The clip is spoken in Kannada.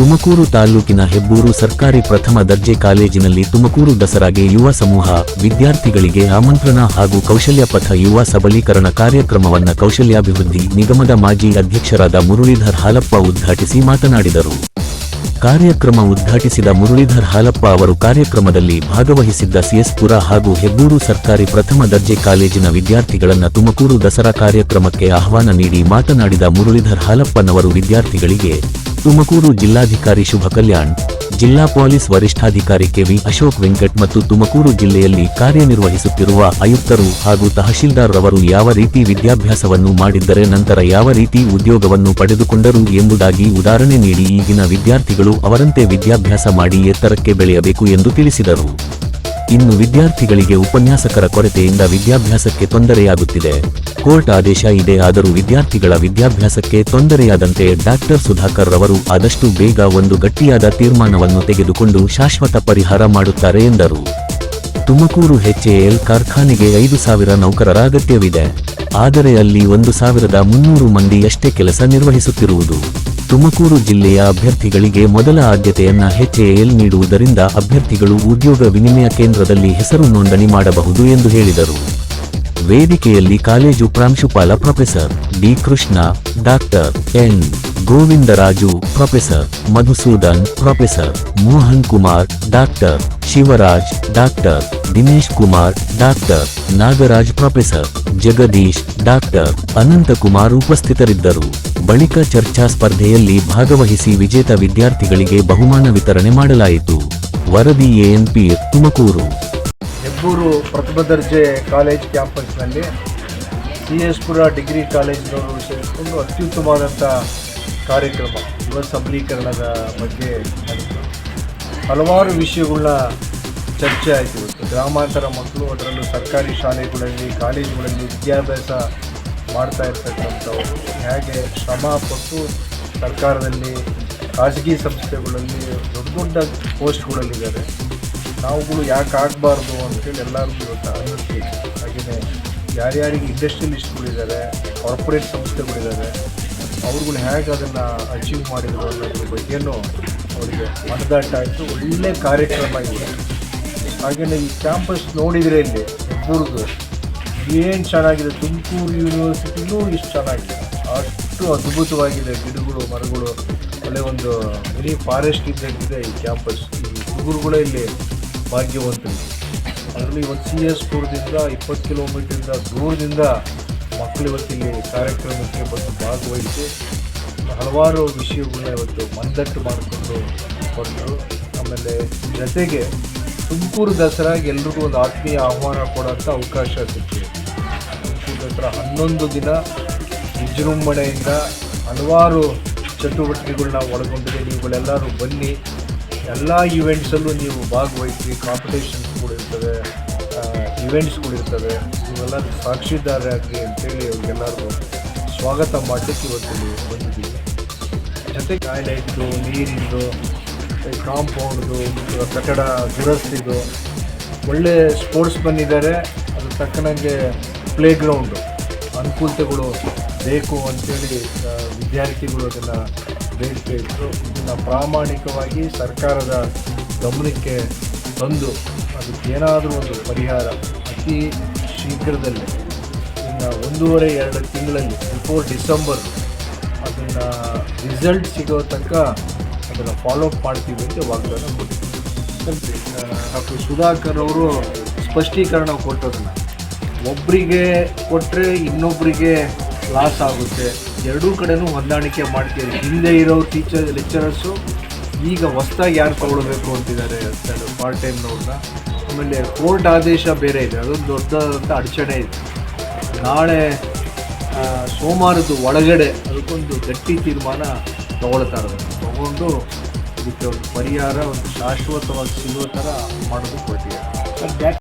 ತುಮಕೂರು ತಾಲೂಕಿನ ಹೆಬ್ಬೂರು ಸರ್ಕಾರಿ ಪ್ರಥಮ ದರ್ಜೆ ಕಾಲೇಜಿನಲ್ಲಿ ತುಮಕೂರು ದಸರಾಗೆ ಯುವ ಸಮೂಹ, ವಿದ್ಯಾರ್ಥಿಗಳಿಗೆ ಆಮಂತ್ರಣ ಹಾಗೂ ಕೌಶಲ್ಯ ಪಥ ಯುವ ಸಬಲೀಕರಣ ಕಾರ್ಯಕ್ರಮವನ್ನು ಕೌಶಲ್ಯಾಭಿವೃದ್ಧಿ ನಿಗಮದ ಮಾಜಿ ಅಧ್ಯಕ್ಷರಾದ ಮುರಳೀಧರ್ ಹಾಲಪ್ಪ ಉದ್ಘಾಟಿಸಿ ಮಾತನಾಡಿದರು. ಕಾರ್ಯಕ್ರಮ ಉದ್ಘಾಟಿಸಿದ ಮುರಳೀಧರ್ ಹಾಲಪ್ಪ ಅವರು ಕಾರ್ಯಕ್ರಮದಲ್ಲಿ ಭಾಗವಹಿಸಿದ್ದ ಸಿಎಸ್ಪುರ ಹಾಗೂ ಹೆಬ್ಬೂರು ಸರ್ಕಾರಿ ಪ್ರಥಮ ದರ್ಜೆ ಕಾಲೇಜಿನ ವಿದ್ಯಾರ್ಥಿಗಳನ್ನು ತುಮಕೂರು ದಸರಾ ಕಾರ್ಯಕ್ರಮಕ್ಕೆ ಆಹ್ವಾನ ನೀಡಿ ಮಾತನಾಡಿದ ಮುರಳೀಧರ್ ಹಾಲಪ್ಪನವರು ವಿದ್ಯಾರ್ಥಿಗಳಿಗೆ ತುಮಕೂರು ಜಿಲ್ಲಾಧಿಕಾರಿ ಶುಭ ಕಲ್ಯಾಣ್, ಜಿಲ್ಲಾ ಪೊಲೀಸ್ ವರಿಷ್ಠಾಧಿಕಾರಿ ಕೆವಿ ಅಶೋಕ್ ವೆಂಕಟ್ ಮತ್ತು ತುಮಕೂರು ಜಿಲ್ಲೆಯಲ್ಲಿ ಕಾರ್ಯನಿರ್ವಹಿಸುತ್ತಿರುವ ಆಯುಕ್ತರು ಹಾಗೂ ತಹಶೀಲ್ದಾರ್ ರವರು ಯಾವ ರೀತಿ ವಿದ್ಯಾಭ್ಯಾಸವನ್ನು ಮಾಡಿದ್ದರೆ ನಂತರ ಯಾವ ರೀತಿ ಉದ್ಯೋಗವನ್ನು ಪಡೆದುಕೊಂಡರು ಎಂಬುದಾಗಿ ಉದಾಹರಣೆ ನೀಡಿ ಈಗಿನ ವಿದ್ಯಾರ್ಥಿಗಳು ಅವರಂತೆ ವಿದ್ಯಾಭ್ಯಾಸ ಮಾಡಿ ಎತ್ತರಕ್ಕೆ ಬೆಳೆಯಬೇಕು ಎಂದು ತಿಳಿಸಿದರು. ಇನ್ನು ವಿದ್ಯಾರ್ಥಿಗಳಿಗೆ ಉಪನ್ಯಾಸಕರ ಕೊರತೆಯಿಂದ ವಿದ್ಯಾಭ್ಯಾಸಕ್ಕೆ ತೊಂದರೆಯಾಗುತ್ತಿದೆ. ಕೋರ್ಟ್ ಆದೇಶ ಇದೆ, ಆದರೂ ವಿದ್ಯಾರ್ಥಿಗಳ ವಿದ್ಯಾಭ್ಯಾಸಕ್ಕೆ ತೊಂದರೆಯಾದಂತೆ ಡಾಕ್ಟರ್ ಸುಧಾಕರ್ ರವರು ಆದಷ್ಟು ಬೇಗ ಒಂದು ಗಟ್ಟಿಯಾದ ತೀರ್ಮಾನವನ್ನು ತೆಗೆದುಕೊಂಡು ಶಾಶ್ವತ ಪರಿಹಾರ ಮಾಡುತ್ತಾರೆ ಎಂದರು. ತುಮಕೂರು ಎಚ್ಎಎಲ್ ಕಾರ್ಖಾನೆಗೆ ಐದು ಸಾವಿರ ನೌಕರರ ಅಗತ್ಯವಿದೆ. ಆದರೆ ಅಲ್ಲಿ ಒಂದು ಸಾವಿರದ ಮುನ್ನೂರು ಮಂದಿಯಷ್ಟೇ ಕೆಲಸ ನಿರ್ವಹಿಸುತ್ತಿರುವುದು. ತುಮಕೂರು ಜಿಲ್ಲೆಯ ಅಭ್ಯರ್ಥಿಗಳಿಗೆ ಮೊದಲ ಆದ್ಯತೆಯನ್ನ ಎಚ್ಎಎಲ್ ನೀಡುವುದರಿಂದ ಅಭ್ಯರ್ಥಿಗಳು ಉದ್ಯೋಗ ವಿನಿಮಯ ಕೇಂದ್ರದಲ್ಲಿ ಹೆಸರು ನೋಂದಣಿ ಮಾಡಬಹುದು ಎಂದು ಹೇಳಿದರು. ವೇದಿಕೆಯಲ್ಲಿ ಕಾಲೇಜು ಪ್ರಾಂಶುಪಾಲ professor D Krishna, doctor N. Govindaraju professor Madhusudan professor Mohan Kumar, doctor Shivaraj, doctor Dinesh Kumar, doctor Nagaraj professor Jagadish, doctor Anantakumar ಉಪಸ್ಥಿತರಿದ್ದರು. ಬಳಿಕ ಚರ್ಚಾ ಸ್ಪರ್ಧೆಯಲ್ಲಿ ಭಾಗವಹಿಸಿ ವಿಜೇತ ವಿದ್ಯಾರ್ಥಿಗಳಿಗೆ ಬಹುಮಾನ ವಿತರಣೆ ಮಾಡಲಾಯಿತು. ವರದಿ ಎಎನ್ಪಿ ತುಮಕೂರು. ಹೆಬ್ಬೂರು ಪ್ರಥಮ ದರ್ಜೆ ಕಾಲೇಜ್ ಕ್ಯಾಂಪಸ್ನಲ್ಲಿ ಸಿ ಎಸ್ ಪುರ ಡಿಗ್ರಿ ಕಾಲೇಜಿನವರು ಸೇರಿಕೊಂಡು ಅತ್ಯುತ್ತಮವಾದಂಥ ಕಾರ್ಯಕ್ರಮ, ಯುವ ಸಬಲೀಕರಣದ ಬಗ್ಗೆ ಹಲವಾರು ವಿಷಯಗಳನ್ನ ಚರ್ಚೆ ಆಯಿತು. ಗ್ರಾಮಾಂತರ ಮಕ್ಕಳು, ಅದರಲ್ಲೂ ಸರ್ಕಾರಿ ಶಾಲೆಗಳಲ್ಲಿ, ಕಾಲೇಜುಗಳಲ್ಲಿ ವಿದ್ಯಾಭ್ಯಾಸ ಮಾಡ್ತಾ ಇರ್ತಕ್ಕಂಥವ್ರು. ಹೇಗೆ ಶ್ರಮ ಪಟ್ಟು ಸರ್ಕಾರದಲ್ಲಿ ಖಾಸಗಿ ಸಂಸ್ಥೆಗಳಲ್ಲಿ ದೊಡ್ಡ ದೊಡ್ಡ ಪೋಸ್ಟ್ಗಳಲ್ಲಿದ್ದಾರೆ. ನಾವುಗಳು ಯಾಕೆ ಆಗಬಾರ್ದು ಅಂತೇಳಿ ಎಲ್ಲರಿಗೂ ಇವತ್ತು ಅನ್ನಿಸ್ತೀವಿ ಹಾಗೆಯೇ ಯಾರ್ಯಾರಿಗೆ ಇಂಡಸ್ಟ್ರಿಯಲಿಸ್ಟ್ಗಳಿದ್ದಾರೆ, ಕಾರ್ಪೊರೇಟ್ ಸಂಸ್ಥೆಗಳಿದ್ದಾರೆ, ಅವ್ರುಗಳು ಹೇಗೆ ಅದನ್ನು ಅಚೀವ್ ಮಾಡಿದ್ರು ಅನ್ನೋದ್ರ ಬಗ್ಗೆಯೂ ಅವರಿಗೆ ಮನದಾಟ ಆಯಿತು. ಒಳ್ಳೆ ಕಾರ್ಯಕ್ರಮ ಇದೆ. ಹಾಗೆಯೇ ಈ ಕ್ಯಾಂಪಸ್ ನೋಡಿದರೆ ಇಲ್ಲಿ ಹೆಬ್ಬೂರ್ದು ಏನು ಚೆನ್ನಾಗಿದೆ? ತುಮಕೂರು ಯೂನಿವರ್ಸಿಟಿನೂ ಇಷ್ಟು ಚೆನ್ನಾಗಿದೆ. ಅಷ್ಟು ಅದ್ಭುತವಾಗಿದೆ ಗಿಡಗಳು, ಮರಗಳು. ಒಳ್ಳೆ ಒಂದು ಮಿನಿ ಫಾರೆಸ್ಟ್ ಇದ್ದಂಗಿದೆ ಈ ಕ್ಯಾಂಪಸ್ ಈ ಹುಡುಗರುಗಳೇ ಇಲ್ಲಿ ಭಾಗ್ಯವಂತರು. ಅದರಲ್ಲಿ ಇವತ್ತು ಸಿ ಎಸ್ ಪುರದಿಂದ ಇಪ್ಪತ್ತು ಕಿಲೋಮೀಟರಿಂದ ದೂರದಿಂದ ಮಕ್ಕಳು ಇವತ್ತಿಲ್ಲಿ ಕಾರ್ಯಕ್ರಮಕ್ಕೆ ಬಂದು ಭಾಗವಹಿಸಿ ಹಲವಾರು ವಿಷಯಗಳನ್ನ ಇವತ್ತು ಮಂದಟ್ಟು ಮಾಡಿಕೊಂಡು ಕೊಟ್ಟರು ಆಮೇಲೆ ಜೊತೆಗೆ ತುಮಕೂರು ದಸರಾಗೆ ಎಲ್ರಿಗೂ ಒಂದು ಆತ್ಮೀಯ ಆಹ್ವಾನ ಕೊಡೋಂಥ ಅವಕಾಶ ಸಿಕ್ಕಿದೆ. ತುಮಕೂರು ದಸರಾ ಹನ್ನೊಂದು ದಿನ ವಿಜೃಂಭಣೆಯಿಂದ ಹಲವಾರು ಚಟುವಟಿಕೆಗಳನ್ನ ಒಳಗೊಂಡಿದೆ. ನೀವುಗಳೆಲ್ಲರೂ ಬನ್ನಿ. ಎಲ್ಲ ಈವೆಂಟ್ಸಲ್ಲೂ ನೀವು ಭಾಗವಹಿಸಿ ಕಾಂಪಿಟೇಷನ್ಸ್ಗಳು ಇರ್ತವೆ ಇವೆಂಟ್ಸ್ಗಳಿರ್ತವೆ ನೀವೆಲ್ಲ ಸಾಕ್ಷಿದಾರರಾಗಿ ಅಂತೇಳಿ ಅವ್ರಿಗೆಲ್ಲರೂ ಸ್ವಾಗತ ಮಾಡಲಿಕ್ಕೆ ಇವತ್ತು ಬಂದಿದ್ದೀವಿ ಜೊತೆಗೆ ಟಾಯ್ಲೆಟ್ದು ನೀರಿಂದು ಕಾಂಪೌಂಡ್ದು ಕಟ್ಟಡ ದುರಸ್ತಿದು ಒಳ್ಳೆ ಸ್ಪೋರ್ಟ್ಸ್ ಬಂದಿದ್ದಾರೆ. ಅದ್ರ ತಕ್ಕನಂಗೆ ಪ್ಲೇ ಗ್ರೌಂಡು ಅನುಕೂಲತೆಗಳು ಬೇಕು ಅಂತೇಳಿ ಆ, ವಿದ್ಯಾರ್ಥಿಗಳು ಅದನ್ನು ಇಟ್ಟರು ಇದನ್ನು ಪ್ರಾಮಾಣಿಕವಾಗಿ ಸರ್ಕಾರದ ಗಮನಕ್ಕೆ ತಂದು ಅದಕ್ಕೇನಾದರೂ ಒಂದು ಪರಿಹಾರ ಅತಿ ಶೀಘ್ರದಲ್ಲೇ ಇನ್ನು ಒಂದೂವರೆ ಎರಡು ತಿಂಗಳಲ್ಲಿ ಬಿಫೋರ್ ಡಿಸೆಂಬರ್ ಅದನ್ನು ರಿಸಲ್ಟ್ ಸಿಗೋ ತನಕ ಅದನ್ನು ಫಾಲೋ ಅಪ್ ಮಾಡ್ತೀವಿ ಅಂತ ವಾಗ್ದಾನ ಕೊಟ್ಟಿದ್ದೀವಿ ಡಾಕ್ಟರ್ ಸುಧಾಕರ್ ಅವರು ಸ್ಪಷ್ಟೀಕರಣ ಕೊಟ್ಟದನ್ನು ಒಬ್ಬರಿಗೆ ಕೊಟ್ಟರೆ ಇನ್ನೊಬ್ಬರಿಗೆ ಲಾಸ್ ಆಗುತ್ತೆ. ಎರಡೂ ಕಡೆನೂ ಹೊಂದಾಣಿಕೆ ಮಾಡ್ತೀವಿ ಹಿಂದೆ ಇರೋ ಟೀಚರ್ ಲೆಕ್ಚರರ್ಸು ಈಗ ಹೊಸ್ದಾಗಿ ಯಾರು ತಗೊಳ್ಬೇಕು ಅಂತಿದ್ದಾರೆ ಪಾರ್ಟ್ ಟೈಮ್ನವ್ರನ್ನ ಆಮೇಲೆ ಕೋರ್ಟ್ ಆದೇಶ ಬೇರೆ ಇದೆ. ಅದೊಂದು ದೊಡ್ಡದಂಥ ಅಡಚಣೆ ಇದೆ. ನಾಳೆ ಸೋಮವಾರದ ಒಳಗಡೆ ಅದಕ್ಕೊಂದು ಗಟ್ಟಿ ತೀರ್ಮಾನ ತಗೊಳ್ತಾ ಇರೋದು ತಗೊಂಡು ಇದಕ್ಕೆ ಒಂದು ಪರಿಹಾರ ಒಂದು ಶಾಶ್ವತವಾಗಿ ಸಿಗೋ ಥರ ಮಾಡೋದು ಕೊಟ್ಟಿದ್ದಾರೆ